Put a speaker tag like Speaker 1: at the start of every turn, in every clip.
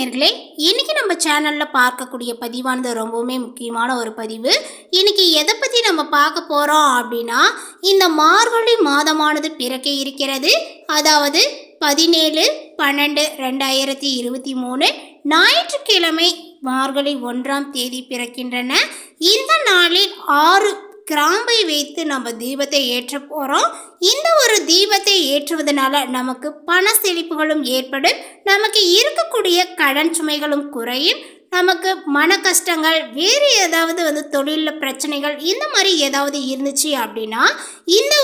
Speaker 1: நேயர்களே இன்றைக்கி நம்ம சேனலில் பார்க்கக்கூடிய பதிவானது ரொம்பவுமே முக்கியமான ஒரு பதிவு. இன்றைக்கி எதை பற்றி நம்ம பார்க்க போகிறோம் அப்படின்னா இந்த மார்கழி மாதமானது பிறக்க இருக்கிறது. அதாவது பதினேழு பன்னெண்டு ரெண்டாயிரத்தி இருபத்தி மூணு ஞாயிற்றுக்கிழமை மார்கழி ஒன்றாம் தேதி பிறக்கின்றன. இந்த நாளில் ஆறு கிராம்பை வைத்து நம்ம தீபத்தை ஏற்ற போகிறோம் இந்த ஒரு தீபத்தை ஏற்றுவதனால நமக்கு பண செழிப்புகளும் ஏற்படும். நமக்கு இருக்கக்கூடிய கடன் சுமைகளும் குறையும். நமக்கு மன கஷ்டங்கள் வேறு ஏதாவது வந்து தொழிலில் பிரச்சனைகள் இந்த மாதிரி ஏதாவது இருந்துச்சு அப்படின்னா இந்த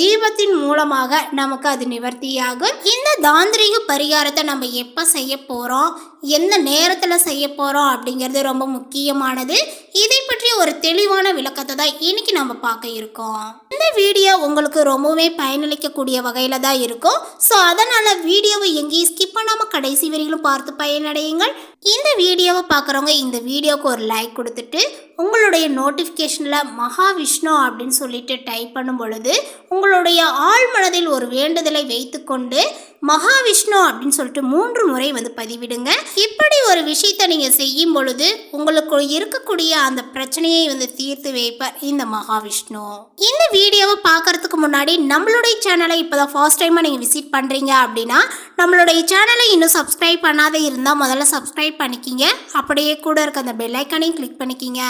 Speaker 1: தீபத்தின் மூலமாக நமக்கு அது நிவர்த்தியாகும். இந்த தாந்திரிக பரிகாரத்தை நம்ம எப்போ செய்ய போகிறோம் எந்த நேரத்தில் செய்ய போகிறோம் அப்படிங்கிறது ரொம்ப முக்கியமானது. இதை பற்றிய ஒரு தெளிவான விளக்கத்தை தான் இன்னைக்கு நம்ம பார்க்க இருக்கோம். இந்த வீடியோ உங்களுக்கு ரொம்பவே பயனளிக்கக்கூடிய வகையில் தான் இருக்கும். ஸோ அதனால் வீடியோவை எங்க ஸ்கிப் பண்ணாமல் கடைசி வரையிலும் பார்த்து பயனடையுங்கள். இந்த வீடியோவை பார்க்குறவங்க இந்த வீடியோவுக்கு ஒரு லைக் கொடுத்துட்டு உங்களுடைய நோட்டிஃபிகேஷனில் மகாவிஷ்ணு அப்படின்னு சொல்லிட்டு டைப் பண்ணும் பொழுது உங்களுடைய ஆழ்மனதில் ஒரு வேண்டுதலை வைத்துக்கொண்டு மகாவிஷ்ணு அப்படின்னு சொல்லிட்டு மூன்று முறை வந்து பதிவிடுங்க. இப்படி ஒரு விஷயத்தை நீங்கள் செய்யும் பொழுது உங்களுக்கு இருக்கக்கூடிய அந்த பிரச்சனையை வந்து தீர்த்து வைப்பார் இந்த மகாவிஷ்ணு. இந்த வீடியோவை பார்க்கறதுக்கு முன்னாடி நம்மளுடைய சேனலை இப்போ தான் ஃபர்ஸ்ட் டைமாக நீங்கள் விசிட் பண்ணுறீங்க அப்படின்னா நம்மளுடைய சேனலை இன்னும் சப்ஸ்கிரைப் பண்ணாத இருந்தால் முதல்ல சப்ஸ்கிரைப் பண்ணிக்கிங்க. அப்படியே கூட இருக்க அந்த பெல் ஐக்கானையும் கிளிக் பண்ணிக்கிங்க.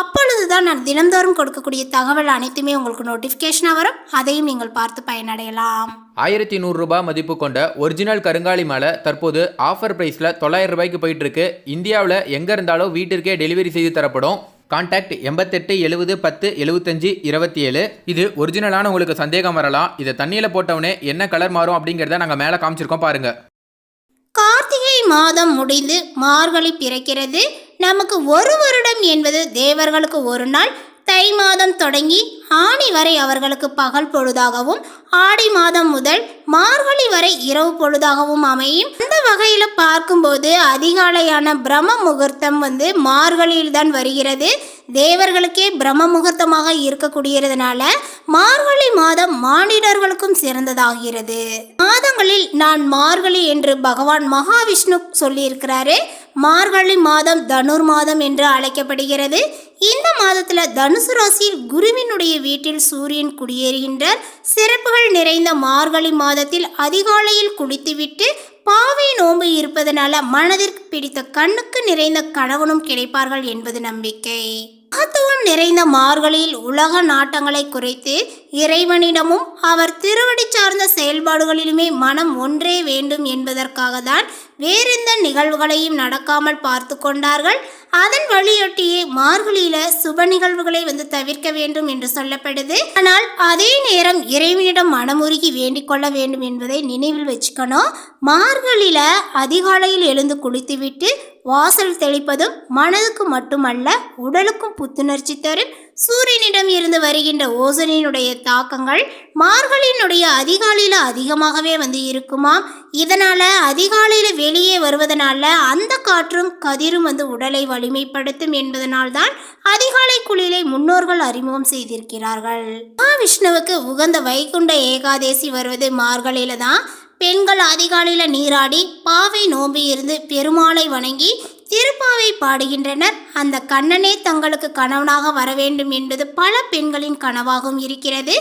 Speaker 1: அப்பொழுது தான் நான் தினந்தோறும் கொடுக்கக்கூடிய தகவல் அனைத்துமே உங்களுக்கு நோட்டிஃபிகேஷனாக வரும். அதையும் நீங்கள் பார்த்து பயனடையலாம்.
Speaker 2: ஆயிரத்தி நூறுரூபா மதிப்பு கொண்ட ஒரிஜினல் கருங்காலி மாலை தற்போது ஆஃபர் ப்ரைஸில் தொள்ளாயிரம் ரூபாய்க்கு போயிட்டு இருக்கு. இந்தியாவில் எங்கே இருந்தாலும் வீட்டிற்கே டெலிவரி செய்து தரப்படும். கான்டாக்ட் எண்பத்தெட்டு எழுபது பத்து எழுபத்தஞ்சு இருபத்தி ஏழு இது ஒரிஜினலான உங்களுக்கு சந்தேகம் வரலாம். இதை தண்ணியில் போட்டவுடனே என்ன கலர் மாறும் அப்படிங்கிறத நாங்கள் மேலே காமிச்சிருக்கோம் பாருங்கள்
Speaker 1: கார்த்திகை மாதம் முடிந்து மார்கழி பிறக்கிறது. நமக்கு ஒரு வருடம் என்பது தேவர்களுக்கு ஒரு நாள் தை மாதம் தொடங்கி ஆணி வரை அவர்களுக்கு பகல் பொழுதாகவும் ஆடி மாதம் முதல் மார்கழி வரை இரவு பொழுதாகவும் அமையும். அந்த வகையில் பார்க்கும்போது அதிகாலையான பிரம்ம முகூர்த்தம் வந்து மார்கழியில் தான் வருகிறது. தேவர்களுக்கே பிரம்ம முகூர்த்தமாக இருக்கக்கூடியதுனால மார்கழி மாதம் மானிடர்களுக்கும் சிறந்ததாகிறது. மாதங்களில் நான் மார்கழி என்று பகவான் மகாவிஷ்ணு சொல்லியிருக்கிறாரு. மார்கழி மாதம் தனுர் மாதம் என்று அழைக்கப்படுகிறது. இந்த மாதத்தில் தனுசு ராசியில் குருவினுடைய வீட்டில் சூரியன் குடியேறுகின்றார். சிறப்புகள் நிறைந்த மார்கழி மாதத்தில் அதிகாலையில் குளித்துவிட்டு பாவை நோம்பு இருப்பதனால மனதிற்கு பிடித்த கண்ணுக்கு நிறைந்த கணவனும் கிடைப்பார்கள் என்பது நம்பிக்கை. மகத்துவம் நிறைந்த மார்கழியில் உலக நாட்டங்களை குறைத்து இறைவனிடமும் அவர் திருவடி சார்ந்த செயல்பாடுகளிலுமே மனம் ஒன்றே வேண்டும் என்பதற்காக தான் வேறெந்த நிகழ்வுகளையும் நடக்காமல் பார்த்து கொண்டார்கள். அதன் வழியொட்டியே மார்கழியில சுப நிகழ்வுகளை வந்து தவிர்க்க வேண்டும் என்று சொல்லப்படுது. ஆனால் அதே நேரம் இறைவனிடம் மனமுருகி வேண்டிக் கொள்ள வேண்டும் என்பதை நினைவில் வச்சுக்கணும். மார்கழியில அதிகாலையில் எழுந்து குளித்துவிட்டு வாசல் தெளிப்பதும் மனதுக்கு மட்டுமல்ல உடலுக்கும் புத்துணர்ச்சி தரும். சூரியனிடம் இருந்து வருகின்ற ஓசனினுடைய தாக்கங்கள் மார்கழியினுடைய அதிகாலையில் அதிகமாகவே வந்து இருக்குமாம் இதனால அதிகாலையில் வெளியே வருவதனால அந்த காற்றும் கதிரும் வந்து உடலை வலிமைப்படுத்தும் என்பதனால்தான் அதிகாலை குளியலை முன்னோர்கள் அறிமுகம் செய்திருக்கிறார்கள். மகாவிஷ்ணுவுக்கு உகந்த வைகுண்ட ஏகாதேசி வருவது மார்கழியில தான். பெண்கள் அதிகாலையில் நீராடி பாவை நோம்பி இருந்து பெருமாளை வணங்கி திருப்பாவை பாடுகின்றனர். அந்த கண்ணனே தங்களுக்கு கணவனாக வர வேண்டும் என்பது பல பெண்களின் கனவாகவும் இருக்கிறது.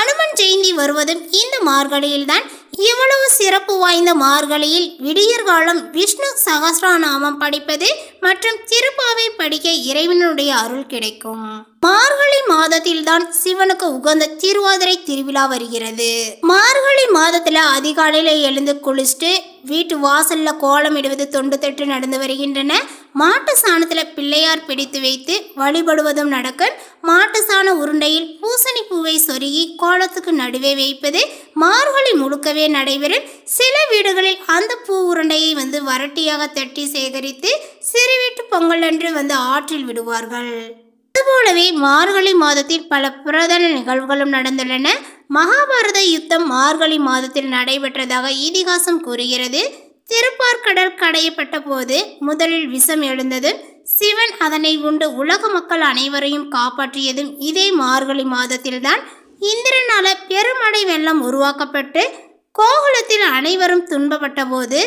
Speaker 1: அனுமன் ஜெயந்தி வருவதும் இந்த மார்கழியில்தான். இவ்வளவு சிறப்பு வாய்ந்த மார்கழியில் விடியற்காலம் விஷ்ணு சகசிரநாமம் படிப்பது மற்றும் திருப்பாவை படிக்க இறைவனுடைய அருள் கிடைக்கும். மார்கழி மாதத்தில்தான் சிவனுக்கு உகந்த திருவாதிரை திருவிழா வருகிறது. மார்கழி மாதத்துல அதிகாலையில எழுந்து குளிச்சுட்டு வீட்டு வாசல்ல கோலமிடுவது தொண்டு தொட்டு நடந்து வருகின்றன. மாட்டு சாணத்துல பிள்ளையார் பிடித்து வைத்து வழிபடுவதும் நடக்கும். மாட்டு சாண உருண்டையில் பூசணி பூவை சொருகி கோலத்துக்கு நடுவே வைப்பது மார்கழி முழுக்கவே நடைபெறும். சில வீடுகளில் அந்த பூ உருண்டையை வந்து வரட்டியாக தட்டி சேகரித்து சிறு வீட்டு பொங்கல் அன்று வந்து ஆற்றில் விடுவார்கள். அதுபோலவே மார்கழி மாதத்தில் பல புரதன நிகழ்வுகளும் நடந்துள்ளன. மகாபாரத யுத்தம் மார்கழி மாதத்தில் நடைபெற்றதாக இதிகாசம் கூறுகிறது. திருப்பார்கடல் கடையப்பட்ட போது முதலில் விஷம் எழுந்தது. சிவன் அதனை உண்டு உலக மக்கள் அனைவரையும் காப்பாற்றியதும் இதே மார்கழி மாதத்தில்தான். இந்திரனால பெருமடை வெள்ளம் உருவாக்கப்பட்டு கோகுலத்தில் அனைவரும் துன்பப்பட்ட போது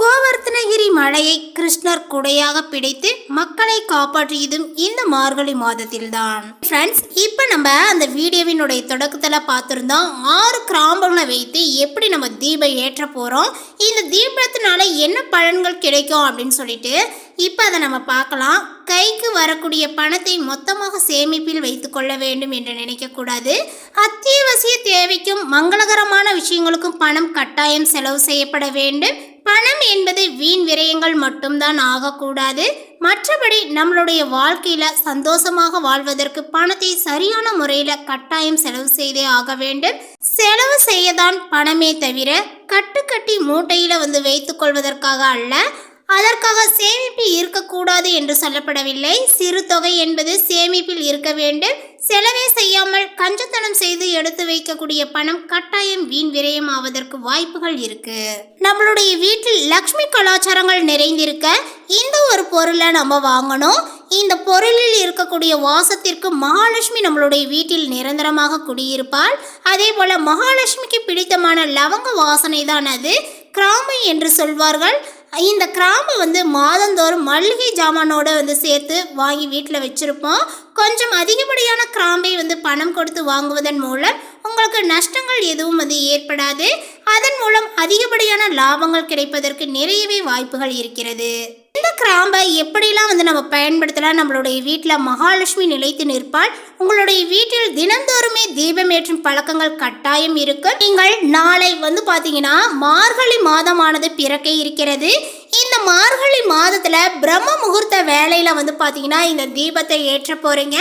Speaker 1: கோவர்த்தனகிரி மலையை கிருஷ்ணர் குடையாக பிடித்து மக்களை காப்பாற்றியதும் இந்த மார்கழி மாதத்தில்தான். ஃப்ரெண்ட்ஸ் இப்போ நம்ம அந்த வீடியோவினுடைய தொடக்கத்தில் பார்த்துருந்தோம் ஆறு கிராம்பங்களை வைத்து எப்படி நம்ம தீபம் ஏற்ற போகிறோம் இந்த தீபத்தினால என்ன பலன்கள் கிடைக்கும் அப்படின்னு சொல்லிட்டு இப்போ அதை நம்ம பார்க்கலாம். கைக்கு வரக்கூடிய பணத்தை மொத்தமாக சேமிப்பில் வைத்துக்கொள்ள வேண்டும் என்று நினைக்கக்கூடாது. அத்தியாவசிய தேவைக்கும் மங்களகரமான விஷயங்களுக்கும் பணம் கட்டாயம் செலவு செய்யப்பட வேண்டும். பணம் என்பது வீண் விரயங்கள் மட்டும்தான் ஆகக்கூடாது. மற்றபடி நம்மளுடைய வாழ்க்கையில் சந்தோஷமாக வாழ்வதற்கு பணத்தை சரியான முறையில் கட்டாயம் செலவு செய்தே ஆக வேண்டும். செலவு செய்யதான் பணமே தவிர கட்டுக்கட்டி மூட்டையில் வந்து வைத்துக்கொள்வதற்காக அல்ல. அதற்காக சேமிப்பில் இருக்கக்கூடாது என்று சொல்லப்படவில்லை. சிறு தொகை என்பது சேமிப்பில் இருக்க வேண்டும். செலவே செய்யாமல் கஞ்சத்தனம் செய்து எடுத்து வைக்கக்கூடிய பணம் கட்டாயம் வீண் விரயம் ஆவதற்கு வாய்ப்புகள் இருக்கு. நம்மளுடைய வீட்டில் லக்ஷ்மி கலாச்சாரங்கள் நிறைந்திருக்க இந்த ஒரு பொருளை நம்ம வாங்கணும். இந்த பொருளில் இருக்கக்கூடிய வாசத்திற்கு மகாலட்சுமி நம்மளுடைய வீட்டில் நிரந்தரமாக குடியிருப்பாள். அதே போல மகாலட்சுமிக்கு பிடித்தமான லவங்க வாசனை தான் அது. கிராம்பு என்று சொல்வார்கள். இந்த கிராம்பு வந்து மாதந்தோறும் மளிகை ஜாமானோடு வந்து சேர்த்து வாங்கி வீட்டில் வச்சுருப்போம். கொஞ்சம் அதிகப்படியான கிராம்பை வந்து பணம் கொடுத்து வாங்குவதன் மூலம் உங்களுக்கு நஷ்டங்கள் எதுவும் வந்து ஏற்படாது. அதன் மூலம் அதிகப்படியான லாபங்கள் கிடைப்பதற்கு நிறையவே வாய்ப்புகள் இருக்கிறது. கிராம்பை எப்படிலாம் வந்து நம்ம பயன்படுத்தலாம்? நம்மளுடைய வீட்டில் மகாலட்சுமி நிலைத்து நிற்பால் உங்களுடைய வீட்டில் தினந்தோறுமே தீபம் ஏற்றும் பழக்கங்கள் கட்டாயம் இருக்கு நீங்கள் நாளை வந்து பார்த்தீங்கன்னா மார்கழி மாதமானது பிறக்க இருக்கிறது. இந்த மார்கழி மாதத்தில் பிரம்ம முகூர்த்த வேலையில் வந்து பார்த்திங்கன்னா இந்த தீபத்தை ஏற்ற போகிறீங்க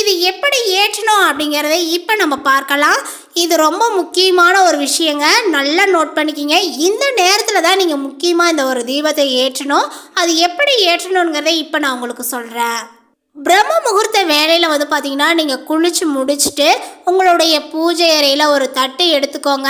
Speaker 1: இது எப்படி ஏற்றணும் அப்படிங்கிறத இப்போ நம்ம பார்க்கலாம். இது ரொம்ப முக்கியமான ஒரு விஷயங்க. நல்லா நோட் பண்ணிக்கிங்க. இந்த நேரத்தில் தான் நீங்கள் முக்கியமாக இந்த ஒரு தீபத்தை ஏற்றணும். அது எப்படி ஏற்றணுங்கிறத இப்போ நான் உங்களுக்கு சொல்கிறேன் பிரம்ம முகூர்த்த வேலையில் வந்து பார்த்தீங்கன்னா நீங்கள் குளிச்சு முடிச்சுட்டு உங்களுடைய பூஜை அறையில் ஒரு தட்டு எடுத்துக்கோங்க.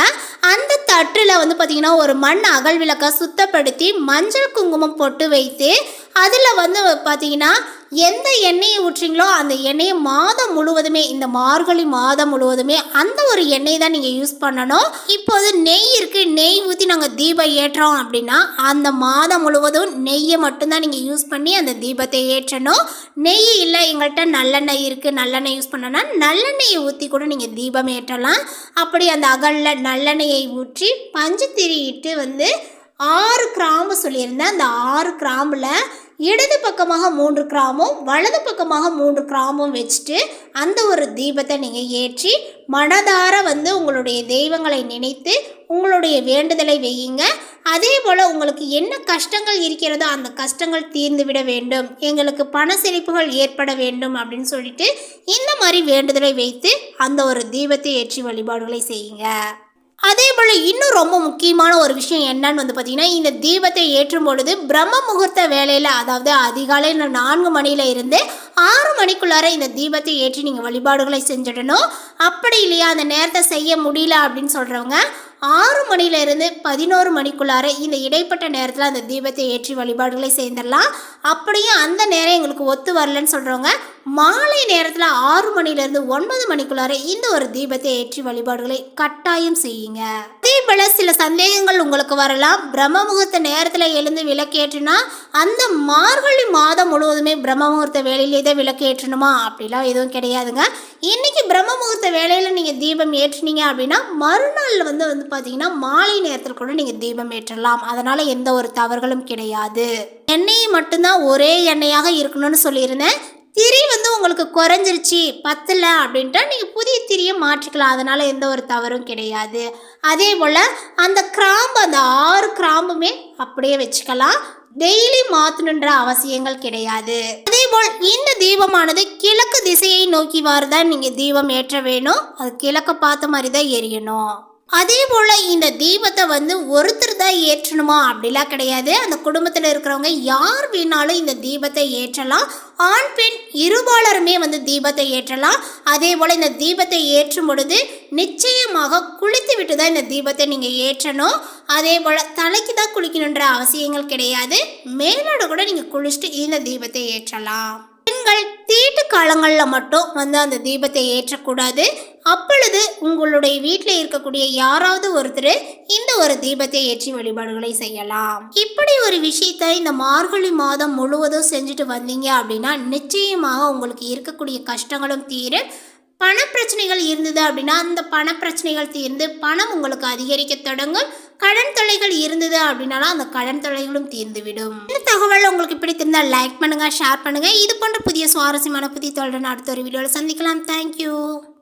Speaker 1: அந்த தட்டில் வந்து பார்த்தீங்கன்னா ஒரு மண் அகல் விளக்கை சுத்தப்படுத்தி மஞ்சள் குங்குமம் போட்டு வைத்து அதில் வந்து பார்த்தீங்கன்னா எந்த எண்ணெயை ஊற்றிங்களோ அந்த எண்ணெயை மாதம் முழுவதுமே இந்த மார்கழி மாதம் முழுவதுமே அந்த ஒரு எண்ணெய் தான் நீங்கள் யூஸ் பண்ணணும். இப்போது நெய் இருக்குது நெய் ஊற்றி நாங்கள் தீபம் ஏற்றுறோம் அப்படின்னா அந்த மாதம் முழுவதும் நெய்யை மட்டும்தான் நீங்கள் யூஸ் பண்ணி அந்த தீபத்தை ஏற்றணும். நெய் இல்லை எங்கள்கிட்ட நல்லெண்ணெய் இருக்குது நல்லெண்ணெய் யூஸ் பண்ணோன்னா நல்லெண்ணெயை ஊற்றி கூட நீங்கள் தீபம் ஏற்றலாம். அப்படி அந்த அகலில் நல்லெண்ணெயை ஊற்றி பஞ்சு திரியிட்டு வந்து ஆறு கிராம்பு சொல்லியிருந்தேன். அந்த ஆறு கிராம்பில் இடது பக்கமாக மூன்று கிராமும் வலது பக்கமாக மூன்று கிராமும் வச்சுட்டு அந்த ஒரு தீபத்தை நீங்கள் ஏற்றி மனதார வந்து உங்களுடைய தெய்வங்களை நினைத்து உங்களுடைய வேண்டுதலை வையுங்க. அதே போல் உங்களுக்கு என்ன கஷ்டங்கள் இருக்கிறதோ அந்த கஷ்டங்கள் தீர்ந்து விட வேண்டும். எங்களுக்கு பண செழிப்புகள் ஏற்பட வேண்டும் அப்படின்னு சொல்லிட்டு இந்த மாதிரி வேண்டுதலை வைத்து அந்த ஒரு தீபத்தை ஏற்றி வழிபாடுகளை செய்யுங்க. அதே போல் இன்னும் ரொம்ப முக்கியமான ஒரு விஷயம் என்னன்னு வந்து பார்த்தீங்கன்னா இந்த தீபத்தை ஏற்றும் பொழுது பிரம்ம முகூர்த்த வேலையில் அதாவது அதிகாலை நான்கு மணியில் இருந்து ஆறு மணிக்குள்ளார இந்த தீபத்தை ஏற்றி நீங்கள் வழிபாடுகளை செஞ்சிடணும். அப்படி இல்லையா? அந்த நேரத்தை செய்ய முடியல அப்படின்னு சொல்கிறவங்க ஆறு மணியிலிருந்து பதினோரு மணிக்குள்ளார இந்த இடைப்பட்ட நேரத்தில் அந்த தீபத்தை ஏற்றி வழிபாடுகளை சேர்ந்துடலாம் அப்படியே அந்த நேரம் எங்களுக்கு ஒத்து வரலன்னு சொல்கிறவங்க மாலை நேரத்தில் ஆறு மணிலேருந்து ஒன்பது மணிக்குள்ளார இந்த ஒரு தீபத்தை ஏற்றி வழிபாடுகளை கட்டாயம் செய்யுங்க. அதே போல சில சந்தேகங்கள் உங்களுக்கு வரலாம். பிரம்ம முகூர்த்த நேரத்தில் எழுந்து விளக்கேற்றினா அந்த மார்கழி மாதம் முழுவதுமே பிரம்ம முகூர்த்த வேலையிலே தான் விளக்கேற்றணுமா? அப்படிலாம் எதுவும் கிடையாதுங்க. இன்னைக்கு பிரம்ம முகூர்த்த வேலையில் நீங்கள் தீபம் ஏற்றுனீங்க அப்படின்னா மறுநாள் வந்து வந்து பார்த்தீங்கன்னா மாலை நேரத்தில் கூட நீங்கள் தீபம் ஏற்றலாம். அதனால் எந்த ஒரு தவறுகளும் கிடையாது. எண்ணெய் மட்டும்தான் ஒரே எண்ணெயாக இருக்கணும்னு சொல்லியிருந்தேன். திரி வந்து உங்களுக்கு குறைஞ்சிருச்சு பத்தல அப்படின்ட்டா நீங்கள் புதிய திரியை மாற்றிக்கலாம். அதனால் எந்த ஒரு தவறும் கிடையாது. அதே போல் அந்த கிராம்பு அந்த ஆறு கிராம்புமே அப்படியே வச்சுக்கலாம். டெய்லி மாற்றணுன்ற அவசியங்கள் கிடையாது. அதே போல் இந்த தீபமானது கிழக்கு திசையை நோக்கி தான் நீங்கள் தீபம் ஏற்ற வேணும். அது கிழக்க பார்த்த மாதிரி தான் எரியணும். அதே போல் இந்த தீபத்தை வந்து ஒருத்தர் தான் ஏற்றணுமா அப்படிலாம் கிடையாது. அந்த குடும்பத்தில் இருக்கிறவங்க யார் வேணாலும் இந்த தீபத்தை ஏற்றலாம். ஆண் பெண் இருபாலருமே வந்து தீபத்தை ஏற்றலாம். அதே போல் இந்த தீபத்தை ஏற்றும் பொழுது நிச்சயமாக குளித்து விட்டு தான் இந்த தீபத்தை நீங்கள் ஏற்றணும். அதே போல் தலைக்கு தான் குளிக்கணுன்ற அவசியங்கள் கிடையாது. மேலோட கூட நீங்கள் குளிச்சுட்டு இந்த தீபத்தை ஏற்றலாம். பெண்கள் தீட்டு காலங்களில் மட்டும் வந்து அந்த தீபத்தை ஏற்றக்கூடாது. அப்பொழுது உங்களுடைய வீட்டில் இருக்கக்கூடிய யாராவது ஒருத்தர் இந்த ஒரு தீபத்தை ஏற்றி வழிபாடுகளை செய்யலாம். இப்படி ஒரு விஷயத்தை இந்த மார்கழி மாதம் முழுவதும் செஞ்சுட்டு வந்தீங்க அப்படின்னா நிச்சயமாக உங்களுக்கு இருக்கக்கூடிய கஷ்டங்களும் தீரும். பணப்பிரச்சனைகள் இருந்தது அப்படின்னா அந்த பணப்பிரச்சனைகள் தீர்ந்து பணம் உங்களுக்கு அதிகரிக்க தொடங்கும். கடன் தொலைகள் இருந்தது அப்படின்னாலும் அந்த கடன் தொலைகளும் தீர்ந்துவிடும். இந்த தகவல் உங்களுக்கு பிடித்திருந்தால் லைக் பண்ணுங்கள் ஷேர் பண்ணுங்கள் இது போன்ற புதிய சுவாரஸ்யமான புதிய தொடர்ந்து அடுத்த ஒரு வீடியோவில் சந்திக்கலாம். தேங்க்யூ